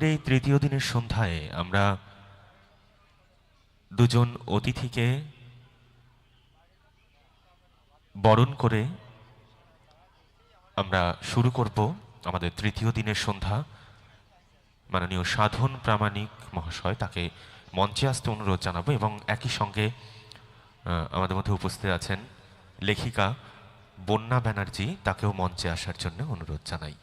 এই তৃতীয় দিনের সন্ধ্যায় আমরা দুজন অতিথিকে বরণ করে আমরা শুরু করব আমাদের তৃতীয় দিনের সন্ধ্যা। মাননীয় সাধন প্রামাণিক মহাশয় তাকে মঞ্চে আসতে অনুরোধ জানাব এবং একই সঙ্গে আমাদের মধ্যে উপস্থিত আছেন লেখিকা বন্যা ব্যানার্জি, তাকেও মঞ্চে আসার জন্য অনুরোধ জানাই।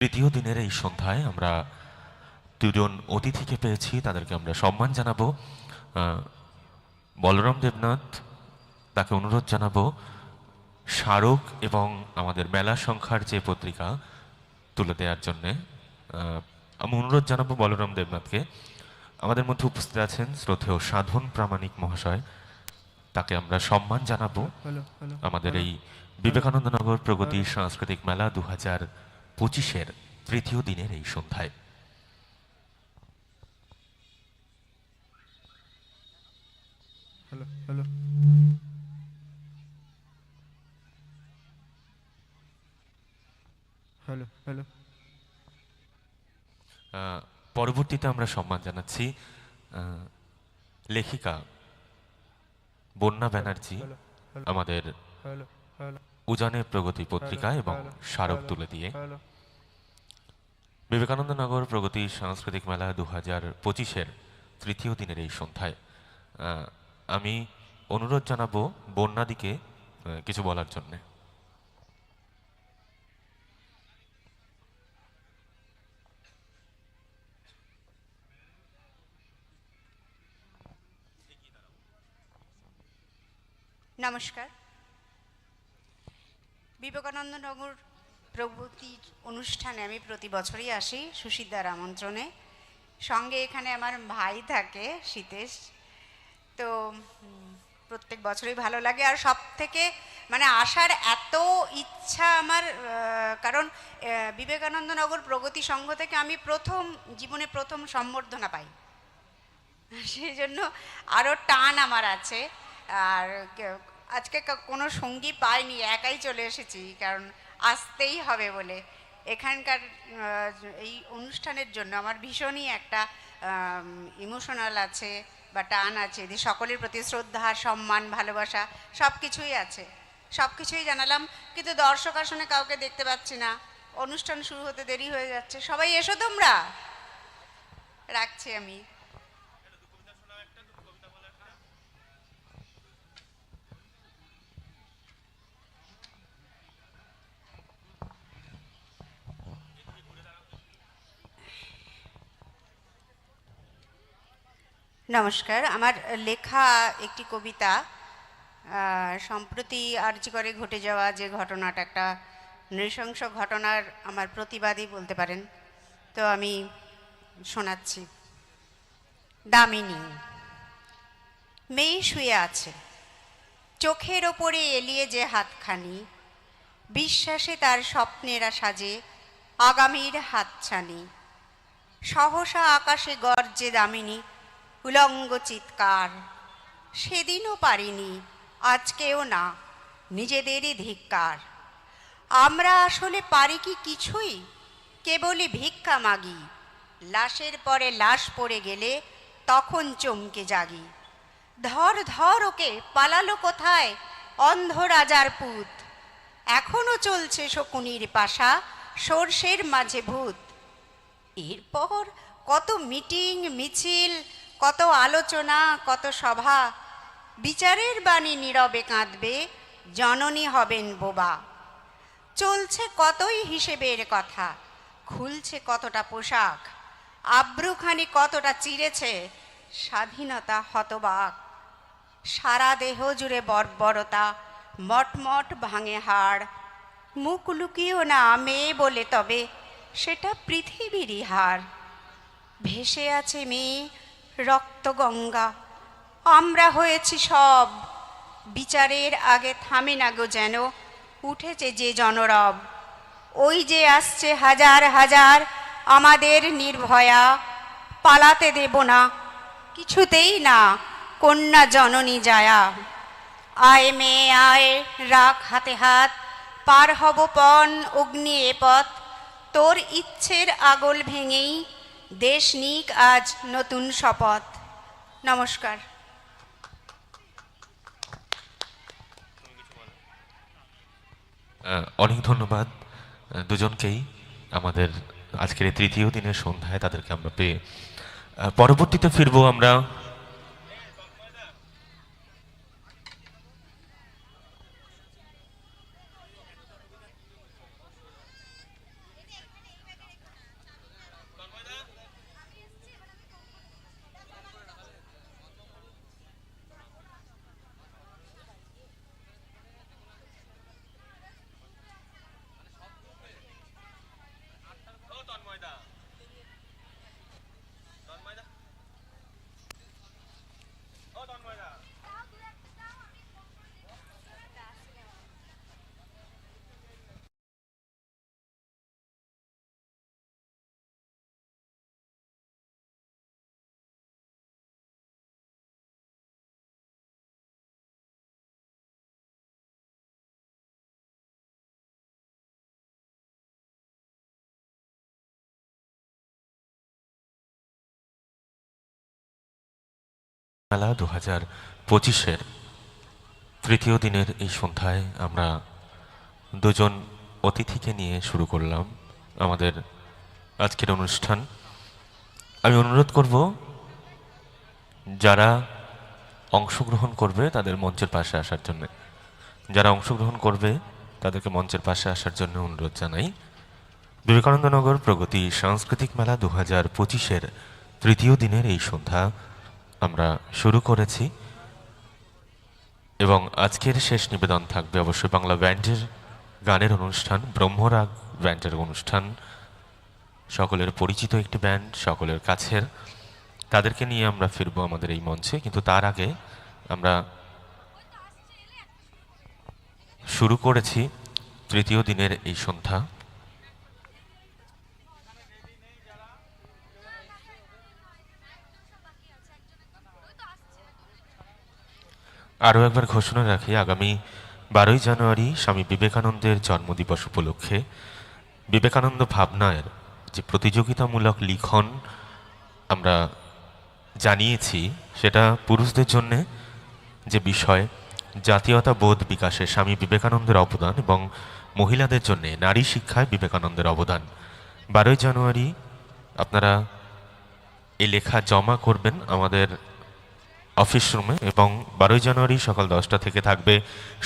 তৃতীয় দিনের এই সন্ধ্যায় আমরা দুজন অতিথিকে পেয়েছি তাদেরকে আমরা সম্মান জানাব। বলরাম দেবনাথ তাকে অনুরোধ জানাব স্মারক এবং আমাদের মেলা সংখ্যার যে পত্রিকা তুলে দেওয়ার জন্যে আমি অনুরোধ জানাব বলরাম দেবনাথকে। আমাদের মধ্যে উপস্থিত আছেন শ্রদ্ধেয় সাধন প্রামাণিক মহাশয় তাকে আমরা সম্মান জানাব। আমাদের এই বিবেকানন্দনগর প্রগতি সাংস্কৃতিক মেলা দু হাজার পঁচিশের তৃতীয় দিনের এই সন্ধ্যায়। Hello hello. Hello hello. পরবর্তীতে আমরা সম্মান জানাচ্ছি লেখিকা বন্যা ব্যানার্জি আমাদের হ্যালো হ্যালো। উজানের প্রগতি পত্রিকা এবং স্মারক তুলে দিয়ে। হ্যালো বিবেকানন্দনগর প্রগতি সাংস্কৃতিক মেলা দু হাজার পঁচিশের তৃতীয় দিনের এই সন্ধ্যায়। আমি অনুরোধ জানাব বন্যাদিকে কিছু বলার জন্যে। নমস্কার। বিবেকানন্দনগর প্রগতি অনুষ্ঠানে আমি প্রতি বছরই আসি সুশীদার আমন্ত্রণে। সঙ্গে এখানে আমার ভাই থাকে শীতেশ। তো প্রত্যেক বছরই ভালো লাগে। আর সব থেকে মানে আসার এত ইচ্ছা আমার কারণ আহ, বিবেকানন্দ নগর প্রগতি সংঘ থেকে আমি প্রথম জীবনে প্রথম সম্বর্ধনা পাই। সেই জন্য আরও টান আমার আছে। আর আজকে কোনো সঙ্গী পাইনি, একাই চলে এসেছি, কারণ আসতেই হবে বলে। এখানকার এই অনুষ্ঠানের জন্য আমার ভীষণই একটা ইমোশনাল আছে বা টান আছে, যে সকলের প্রতি শ্রদ্ধা, সম্মান, ভালোবাসা সব কিছুই আছে। সব কিছুই জানালাম, কিন্তু দর্শক আসনে কাউকে দেখতে পাচ্ছি না। অনুষ্ঠান শুরু হতে দেরি হয়ে যাচ্ছে। সবাই এসো তোমরা। রাখছি আমি। নমস্কার। আমার লেখা একটি কবিতা সম্প্রতি আর্জি করে ঘটে যাওয়া যে ঘটনাটা, একটা নৃশংস ঘটনার আমার প্রতিবাদই বলতে পারেন। তো আমি শোনাচ্ছি। দামিনী, মেয়ে শুয়ে আছে। চোখের ওপরে এলিয়ে যে হাতখানি, বিশ্বাসে তার স্বপ্নেরা সাজে আগামীর হাতছানি। সহসা আকাশে গর্জে দামিনী উলঙ্গ চিৎকার। সেদিনও পারিনি, আজকেও না, নিজেদেরই ধিক্কার। আমরা আসলে পারি কি কিছুই? কেবলই ভিক্ষা মাগি। লাশের পরে লাশ পড়ে গেলে তখন চমকে জাগি। ধর ধর ওকে, পালালো কোথায়? অন্ধ রাজার পুত। এখনও চলছে শকুনির পাশা, সর্ষের মাঝে ভূত। এরপর কত মিটিং, মিছিল কত আলোচনা, কত সভা, বিচারের বাণী নীরবে কাঁদবে, জননী হবেন বোবা। চলছে কতই হিসেবের কথা, খুলছে কতটা পোশাক, আব্রুখানি কতটা চিরেছে, স্বাধীনতা হতবাক। সারা দেহ জুড়ে বর্বরতা, মটমট ভাঙে হাড়। মুখ লুকিয়েও না মেয়ে বলে তবে, সেটা পৃথিবীরই হার ভেসে আছে মেয়ে রক্তগঙ্গা আমরা হয়েছি সব। বিচারের আগে থামে না গো যেন, উঠেছে যে জনরব। ওই যে আসছে হাজার হাজার আমাদের নির্ভয়া, পালাতে দেব না, কিছুতেই না কন্যা জননী যায়া। আয় মেয়ে, আয়, রাখ হাতে হাত, পার হব পণ, অগ্নি এ পথ। তোর ইচ্ছের আগল ভেঙেই দেশ নিক আজ নতুন শপথ। নমস্কার। অনেক ধন্যবাদ। দুজনকেই আমাদের আজকের তৃতীয় দিনের সন্ধ্যায় তাদেরকে আমরা পেয়ে। পরবর্তীতে ফিরবো আমরা মেলা দু হাজার পঁচিশের তৃতীয় দিনের এই সন্ধ্যায় আমরা দুজন অতিথিকে নিয়ে শুরু করলাম আমাদের আজকের অনুষ্ঠান। আমি অনুরোধ করব, যারা অংশগ্রহণ করবে তাদের মঞ্চের পাশে আসার জন্য। যারা অংশগ্রহণ করবে তাদেরকে মঞ্চের পাশে আসার জন্য অনুরোধ জানাই। বিবেকানন্দনগর প্রগতি সাংস্কৃতিক মেলা দু হাজার পঁচিশের তৃতীয় দিনের এই সন্ধ্যা আমরা শুরু করেছি। এবং আজকের শেষ নিবেদন থাকবে অবশ্যই বাংলা ব্যান্ডের গানের অনুষ্ঠান, ব্রহ্মরাগ ব্যান্ডের অনুষ্ঠান। সকলের পরিচিত একটি ব্যান্ড, সকলের কাছের। তাদেরকে নিয়ে আমরা ফিরবো আমাদের এই মঞ্চে, কিন্তু তার আগে আমরা শুরু করেছি তৃতীয় দিনের এই সন্ধ্যা। আরও একবার ঘোষণা রাখি, আগামী বারোই জানুয়ারি স্বামী বিবেকানন্দের জন্মদিবস উপলক্ষে বিবেকানন্দ ভাবনার যে প্রতিযোগিতামূলক লিখন আমরা জানিয়েছি, সেটা পুরুষদের জন্যে যে বিষয় জাতীয়তা বোধ বিকাশে স্বামী বিবেকানন্দের অবদান এবং মহিলাদের জন্যে নারী শিক্ষায় বিবেকানন্দের অবদান। বারোই জানুয়ারি আপনারা এই লেখা জমা করবেন আমাদের অফিস রুমে এবং বারোই জানুয়ারি সকাল দশটা থেকে থাকবে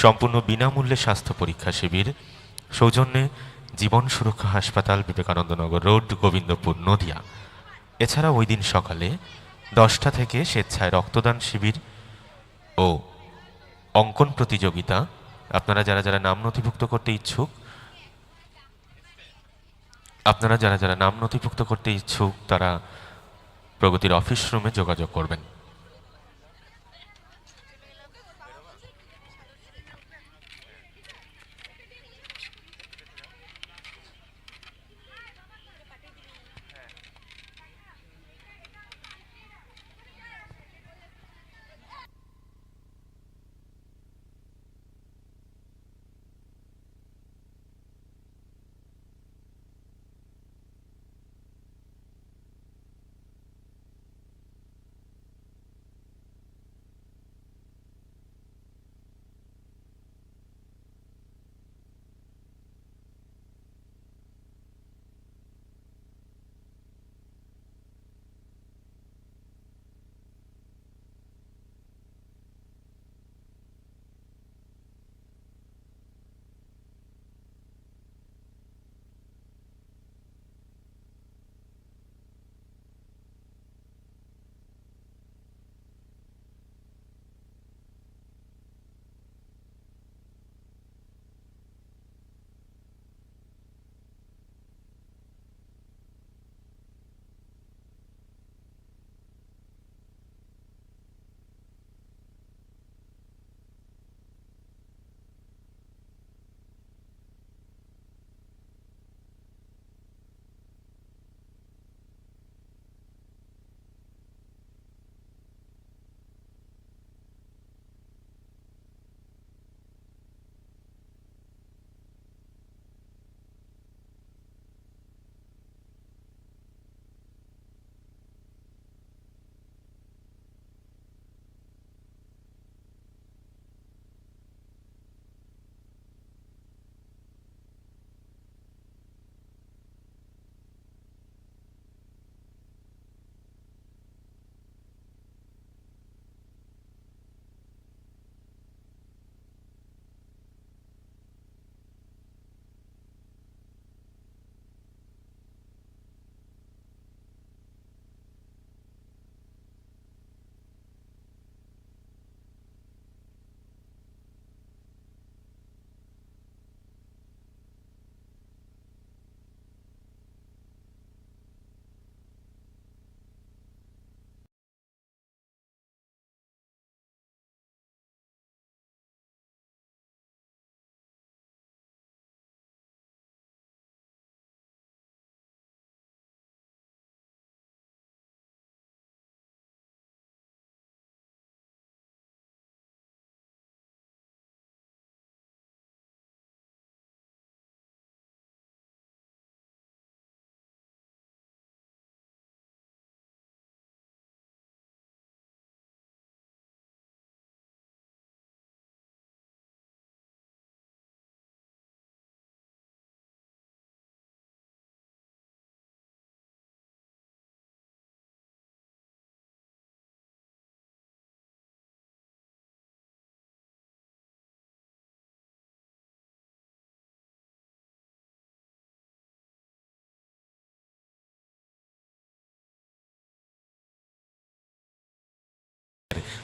সম্পূর্ণ বিনামূল্যে স্বাস্থ্য পরীক্ষা শিবির। সৌজন্যে জীবন সুরক্ষা হাসপাতাল, বিবেকানন্দনগর রোড, গোবিন্দপুর, নদিয়া। এছাড়া ওই দিন সকালে দশটা থেকে স্বেচ্ছায় রক্তদান শিবির ও অঙ্কন প্রতিযোগিতা। আপনারা যারা যারা নাম নথিভুক্ত করতে ইচ্ছুক, আপনারা যারা যারা নাম নথিভুক্ত করতে ইচ্ছুক, তারা প্রগতির অফিস রুমে যোগাযোগ করবেন।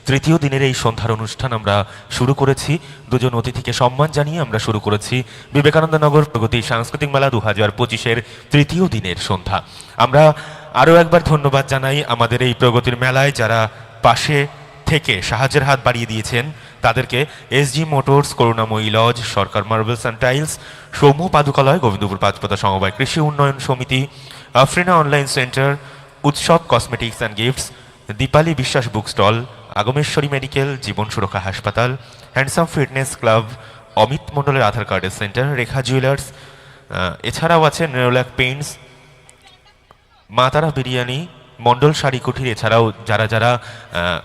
তৃতীয় দিনের এই সন্ধ্যার অনুষ্ঠান আমরা শুরু করেছি। দুজন অতিথিকে সম্মান জানিয়ে আমরা শুরু করেছি। বিবেকানন্দ নগর প্রগতি সাংস্কৃতিক মেলা দু হাজার পঁচিশের তৃতীয় দিনের সন্ধ্যা। আমরা আরও একবার ধন্যবাদ জানাই আমাদের এই প্রগতির মেলায় যারা পাশে থেকে সাহায্যের হাত বাড়িয়ে দিয়েছেন, তাদেরকে SG motors Karunamoyee lodge, Sarkar marbles and tiles, Soumya Padukalay, Gobindapur Panchpata সমবায়, কৃষি উন্নয়ন সমিতি, আফরিনা অনলাইন সেন্টার, উৎসব, cosmetics and gifts, Dipali Biswas book stall Agameshwari medical, Jibon Suraksha হাসপাতাল, হ্যান্ডসাম ফিটনেস ক্লাব, অমিত মণ্ডলের আধার কার্ডের সেন্টার, রেখা জুয়েলার্স এছাড়াও আছে নেরোল্যাক পেইন্টস, মাতারা বিরিয়ানি, মণ্ডল শাড়ি কুঠির, এছাড়াও যারা যারা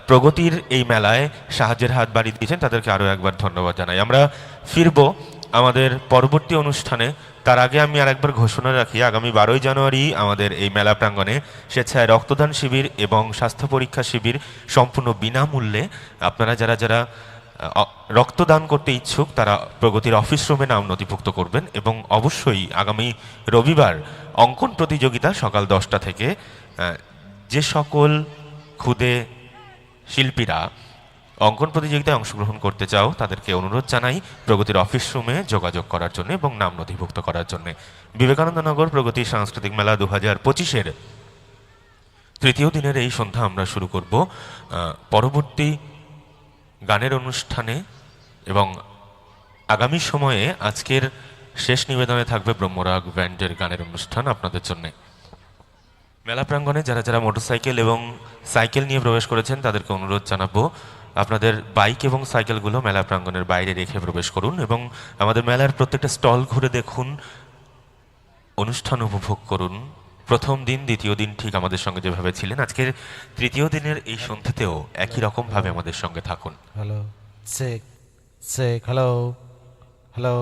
প্রগতির এই মেলায় সাহায্যের হাত বাড়িয়ে দিয়েছেন, তাদেরকে আরও একবার ধন্যবাদ জানাই। আমরা ফিরব আমাদের পরবর্তী অনুষ্ঠানে, তার আগে আমি আরেকবার ঘোষণা রাখি, আগামী বারোই জানুয়ারি আমাদের এই মেলা প্রাঙ্গণে স্বেচ্ছায় রক্তদান শিবির এবং স্বাস্থ্য পরীক্ষা শিবির সম্পূর্ণ বিনামূল্যে আপনারা যারা যারা রক্তদান করতে ইচ্ছুক, তারা প্রগতির অফিস রুমে নাম নথিভুক্ত করবেন এবং অবশ্যই আগামী রবিবার অঙ্কন প্রতিযোগিতা সকাল দশটা থেকে যে সকল ক্ষুদে শিল্পীরা অঙ্কন প্রতিযোগিতায় অংশগ্রহণ করতে চাও, তাদেরকে অনুরোধ জানাই প্রগতির অফিস রুমে যোগাযোগ করার জন্য এবং নাম নথিভুক্ত করার জন্য। বিবেকানন্দ নগর প্রগতি সাংস্কৃতিক মেলা দু হাজার পঁচিশের তৃতীয় দিনের এই সন্ধ্যা আমরা শুরু করব পরবর্তী গানের অনুষ্ঠানে এবং আগামী সময়ে আজকের শেষ নিবেদনে থাকবে ব্রহ্মরাগ ব্যান্ডের গানের অনুষ্ঠান আপনাদের জন্য। মেলা প্রাঙ্গণে যারা যারা মোটরসাইকেল এবং সাইকেল নিয়ে প্রবেশ করেছেন, তাদেরকে অনুরোধ জানাব, আপনাদের বাইক এবং সাইকেলগুলো মেলা প্রাঙ্গণের বাইরে রেখে প্রবেশ করুন এবং আমাদের মেলার প্রত্যেকটা স্টল ঘুরে দেখুন, অনুষ্ঠান উপভোগ করুন প্রথম দিন, দ্বিতীয় দিন ঠিক আমাদের সঙ্গে যেভাবে ছিলেন, আজকের তৃতীয় দিনের এই সন্ধ্যাতেও একই রকমভাবে আমাদের সঙ্গে থাকুন hello. Hello. Hello.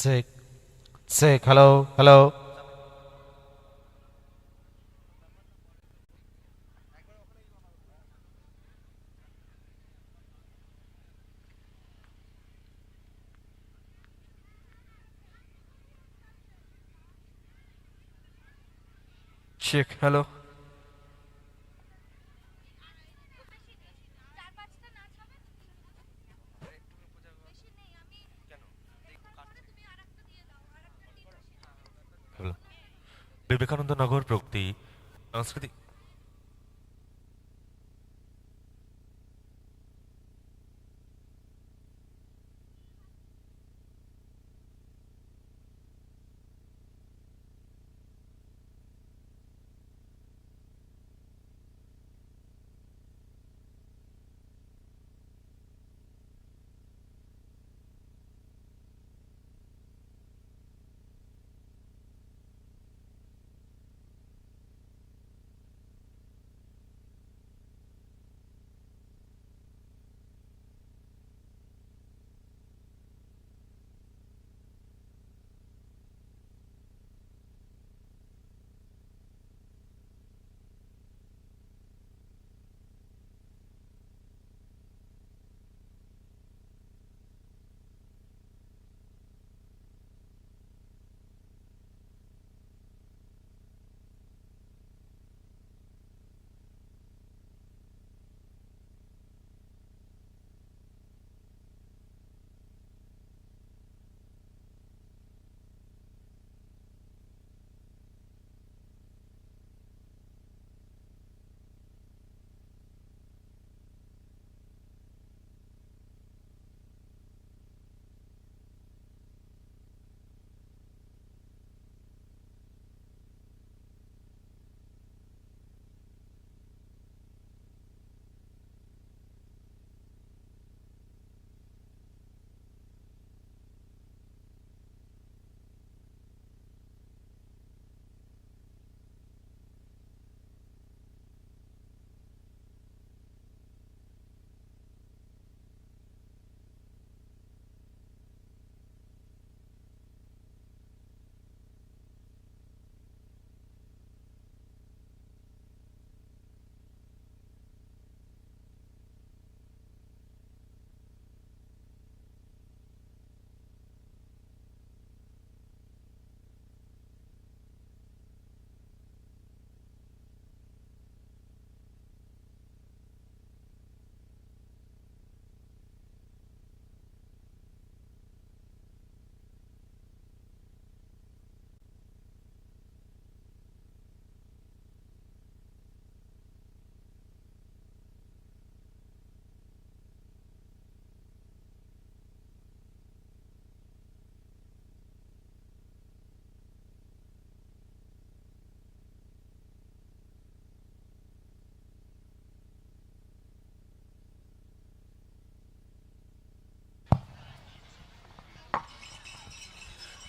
Sick. Sick. Hello. Hello. Check. Hello. Vivekananda Nagar প্রগতি সাংস্কৃতিক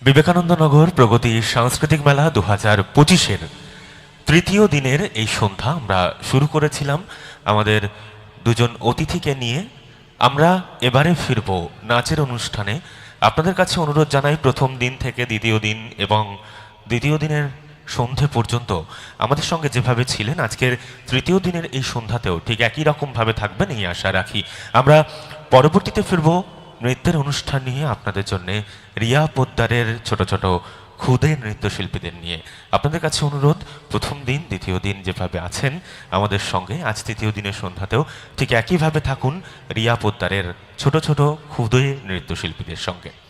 বিবেকানন্দনগর প্রগতি সাংস্কৃতিক মেলা দু হাজার পঁচিশের তৃতীয় দিনের এই সন্ধ্যা আমরা শুরু করেছিলাম আমাদের দুজন অতিথিকে নিয়ে। আমরা এবারে ফিরব নাচের অনুষ্ঠানে। আপনাদের কাছে অনুরোধ জানাই প্রথম দিন থেকে দ্বিতীয় দিন এবং দ্বিতীয় দিনের সন্ধে পর্যন্ত। আমাদের সঙ্গে যেভাবে ছিলেন, আজকের তৃতীয় দিনের এই সন্ধ্যাতেও ঠিক একই রকমভাবে থাকবেন এই আশা রাখি। আমরা পরবর্তীতে ফিরব নৃত্যের অনুষ্ঠান নিয়ে আপনাদের জন্য রিয়া পোদ্দারের ছোট ছোট ক্ষুদে নৃত্যশিল্পীদের নিয়ে আপনাদের কাছে অনুরোধ, প্রথম দিন, দ্বিতীয় দিন যেভাবে আছেন আমাদের সঙ্গে, আজ তৃতীয় দিনের সন্ধ্যাতেও ঠিক একইভাবে থাকুন রিয়া পোদ্দারের ছোট ছোট ক্ষুদে নৃত্যশিল্পীদের সঙ্গে।